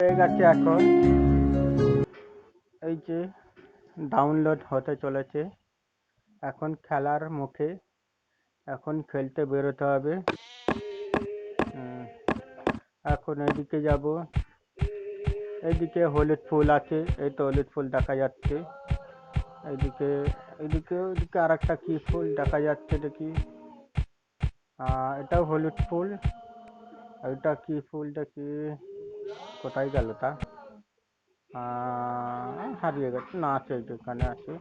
হয়ে গেছে এখন। এই যে ডাউনলোড হতে চলেছে। এখন খেলার মুখে এখন খেলতে বেরোতে হবে। এখন এদিকে যাব। এদিকে হলুদ ফুল আছে, এই তো হলুদ ফুল দেখা যাচ্ছে। এদিকে এদিকে ওইদিকে আর একটা কী ফুল দেখা যাচ্ছে দেখি। এটাও হলুদ ফুল। এটা কি ফুল কি কোথায় গেল তা? হারিয়ে গেছে। না আছে এখানে আছে।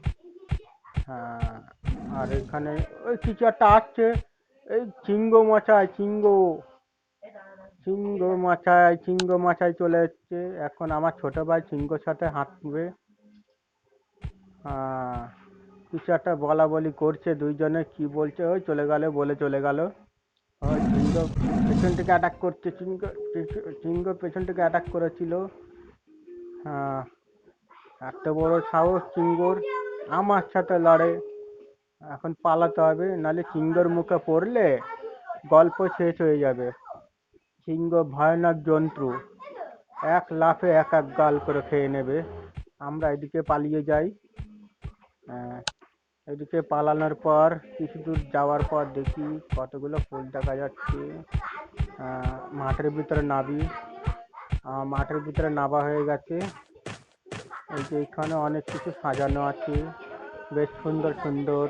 হ্যাঁ আর এখানে ওই কিছু একটা আসছে এই চিঙ্গ মাচায় চিঙ্গ চিঙ্গ মাচায় চিঙ্গ মাচায় চলে এসছে। এখন আমার ছোট ভাই চিঙ্গর সাথে হাঁটবে। আহ, কিছু একটা বলা বলি করছে। দুইজনে কি বলছে? ওই চলে গেল বলে চলে গেল। ওই চিঙ্গ পেছন থেকে অ্যাটাক করছে চিঙ্গ চিঙ্গ পেছন থেকে অ্যাটাক করেছিল। হ্যাঁ এত বড় সাহস চিঙ্গর আমার সাথে লড়ে। এখন পালাতে হবে নাহলে চিঙ্গর মুখে পড়লে গল্প শেষ হয়ে যাবে। সিংহ ভয়ানক জন্তু এক লাফে এক এক গাল করে খেয়ে নেবে। আমরা এদিকে পালিয়ে যাই। আহ, এদিকে পালানোর পর, কিছু দূর যাওয়ার পর দেখি কতগুলো ফুল দেখা যাচ্ছে। মাঠের ভিতরে নাবি। মাঠের ভিতরে নাবা হয়ে গেছে। এই যে এখানে অনেক কিছু সাজানো আছে। বেশ সুন্দর সুন্দর,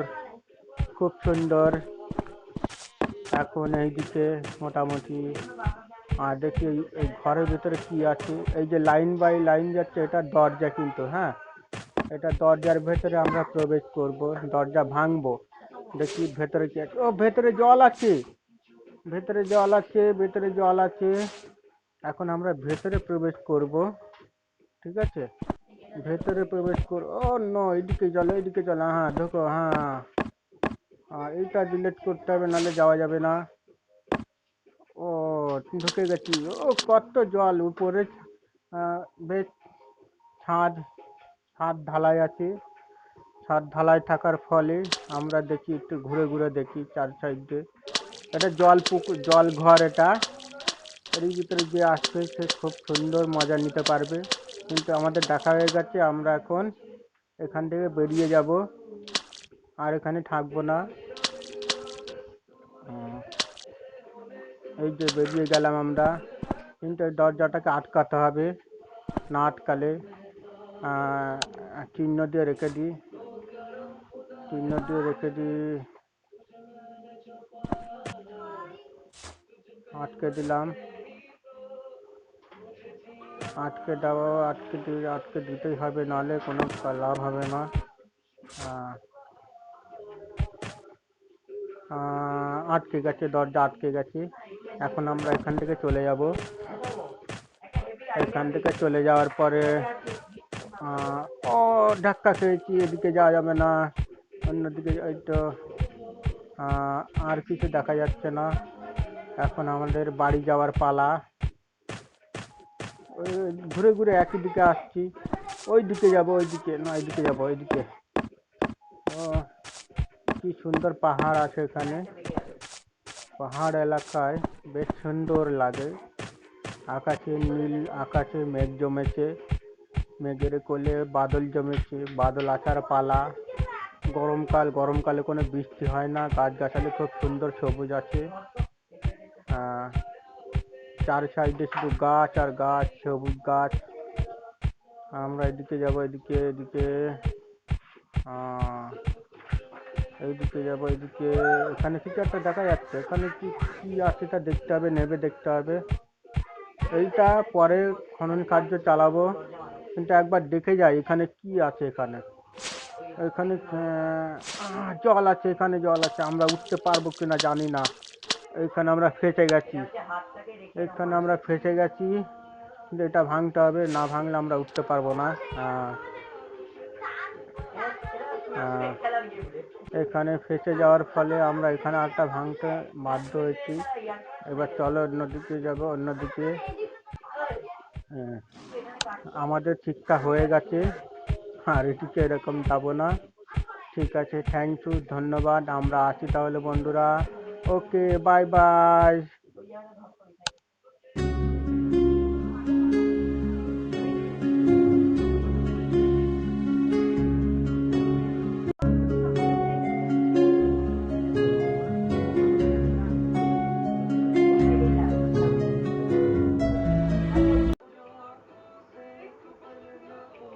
খুব সুন্দর। এখন এইদিকে মোটামুটি, আর দেখি এই ঘরের ভিতরে কি আছে। এই যে লাইন বাই লাইন যাচ্ছে, এটা দরজা কিন্তু হ্যাঁ? এটা দরজার ভেতরে আমরা প্রবেশ করব, দরজা ভাঙবো। দেখি ভেতরে কি আছে। ও, ভেতরে জল আছে। ভেতরে জল আছে, ভেতরে জল আছে। এখন আমরা ভেতরে প্রবেশ করব। ঠিক আছে? ভেতরে প্রবেশ কর, ও, নো এদিকে চলো এদিকে চলো হ্যাঁ ঢোকো হ্যাঁ হ্যাঁ এইটা ডিলিট করতে হবে, নাহলে যাওয়া যাবে না। ও, ঢুকে গেছি। ও, কত জল, উপরে বেশ, ছাদ। ছাদ ঢালাই আছে। ছাদ ঢালাই থাকার ফলে আমরা দেখি একটু ঘুরে ঘুরে দেখি চার সাইডে এটা জল পুকুর, জল ঘর এটা। এর ভিতরে যে আসবে সে খুব সুন্দর মজা নিতে পারবে। কিন্তু আমাদের দেখা হয়ে গেছে, আমরা এখন এখান থেকে বেরিয়ে যাব। আর এখানে থাকব না। এই যে বেরিয়ে গেলাম আমরা। কিন্তু দরজাটাকে আটকাতে হবে না আটকালে। চিহ্ন দিয়ে রেখে দিই চিহ্ন দিয়ে রেখে দিই আটকে দিলাম। আটকে দেওয়া, আটকে আটকে দিতেই হবে, নাহলে কোনো লাভ হবে না। আটকে গেছে, দরজা আটকে গেছে। এখন আমরা এখান থেকে চলে যাব। এখান থেকে চলে যাওয়ার পরে ও ধাক্কা খেয়েছি, এদিকে যাওয়া যাবে না, অন্যদিকে এই তো আর কিছু দেখা যাচ্ছে না। এখন আমাদের বাড়ি যাওয়ার পালা। ওই ঘুরে ঘুরে একই দিকে আসছি। ওই দিকে যাব, ওই দিকে, না, ওই দিকে যাব, ওই দিকে। ও, কি সুন্দর পাহাড় আছে এখানে। পাহাড় এলাকায় বেশ সুন্দর লাগে। আকাশে নীল, আকাশে মেঘ জমেছে। মেঘের কোলে বাদল জমেছে। বাদল আসার পালা। গরমকাল, গরমকালে কোনো বৃষ্টি হয় না। গাছগাছালি খুব সুন্দর সবুজ আছে। চার সাইডে শুধু গাছ আর গাছ, সবুজ গাছ। আমরা এদিকে যাব, এদিকে এদিকে। এইদিকে যাব এইদিকে এখানে কিছু একটা দেখা যাচ্ছে? এখানে কি কি আছে তা দেখতে হবে, নেবে দেখতে হবে। এইটা পরে খনন কার্য চালাবো। কিন্তু একবার দেখে যাই এখানে কি আছে এখানে। এখানে জল আছে এখানে জল আছে আমরা উঠতে পারব কিনা জানি না। এখানে আমরা ফেসে গেছি। এখানে আমরা ফেসে গেছি। কিন্তু এটা ভাঙতে হবে না ভাঙলে আমরা উঠতে পারব না। এখানে ফেসে যাওয়ার ফলে আমরা এখানে আরটা ভাঙতে বাধ্য হয়েছি। এবার চলো অন্যদিকে যাব অন্যদিকে। হ্যাঁ, আমাদের শিক্ষা হয়ে গেছে। আর এদিকে এরকম যাব না। ঠিক আছে থ্যাংক ইউ ধন্যবাদ। আমরা আসি তাহলে বন্ধুরা। Okay bye bye